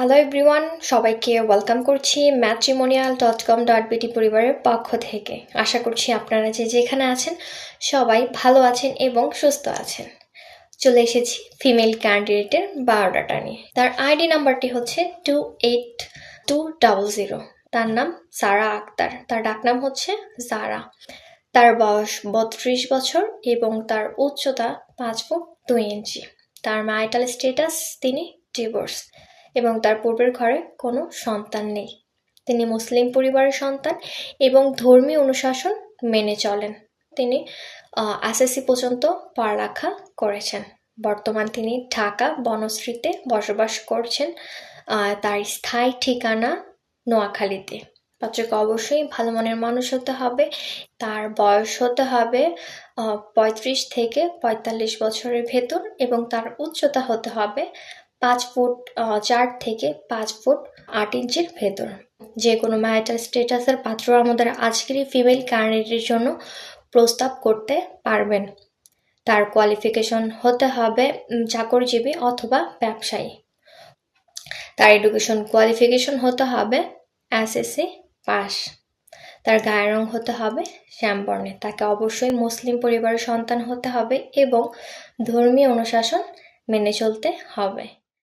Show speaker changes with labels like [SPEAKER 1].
[SPEAKER 1] Hello everyone সবাইকে welcome করছি matrimonial dot com dot BT পরিবারের পক্ষ থেকে। আশা করছি আপনারা যে যেখানে আছেন, সবাই ভালো আছেন এবং সুস্থ আছেন। চলে এসেছি ফিমেল ক্যান্ডিডেটের বায়োডাটা নিয়ে। তার আইডি নাম্বারটি হচ্ছে two eight two double zero তার নাম সারা আক্তার। তার ডাকনাম হচ্ছে জারা তার বয়স বত্রিশ বছর এবং তার উচ্চতা পাঁচ ফুট দুই ইঞ্চি। তার ম্যারিটাল স্টেটাস তিনি ডিভোর্স এবং তার পূর্বের ঘরে কোনো সন্তান নেই। তিনি মুসলিম পরিবারের সন্তান এবং ধর্মীয় অনুশাসন মেনে চলেন। তিনি এসএসসি পর্যন্ত পড়ালেখা করেছেন। বর্তমান তিনি ঢাকা বনশ্রীতে বসবাস করছেন। তার স্থায়ী ঠিকানা নোয়াখালীতে। পাত্রকে অবশ্যই ভালো মনের মানুষ হতে হবে, তার বয়স হতে হবে পঁয়ত্রিশ থেকে পঁয়তাল্লিশ বছরের ভেতর এবং তার উচ্চতা হতে হবে পাঁচ ফুট চার থেকে পাঁচ ফুট আট ইঞ্চির ভেতর। যে কোনো ম্যারিটাল স্টেটাসের পাত্র আমাদের আজকেরই ফিমেল ক্যান্ডিডেটের জন্য প্রস্তাব করতে পারবেন। তার কোয়ালিফিকেশন হতে হবে চাকরিজীবী অথবা ব্যবসায়ী। তার এডুকেশন কোয়ালিফিকেশন হতে হবে এসএসসি পাস। তার গায়ের রং হতে হবে শ্যামবর্ণে তাকে অবশ্যই মুসলিম পরিবারের সন্তান হতে হবে এবং ধর্মীয় অনুশাসন মেনে চলতে হবে।